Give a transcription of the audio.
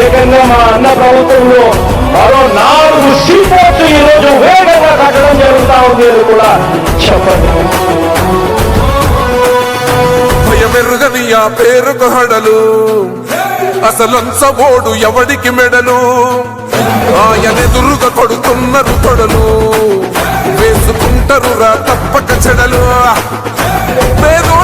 ఏకంగా మా అన్న ప్రభుత్వంలో మరో నాలుగు సీపోర్ట్స్ ఈరోజు వేగంగా కట్టడం జరుగుతూ ఉంది అని కూడా చెప్పండి. భయమెరుగని ఆ పేరుకు హడలు. అసలంచబోడు ఎవడికి మెడలు? ఆయనెదురుగా కొడుతున్నారు తొడలు వేసుకుంటారు రా తప్పక చెడలు. పేదోడి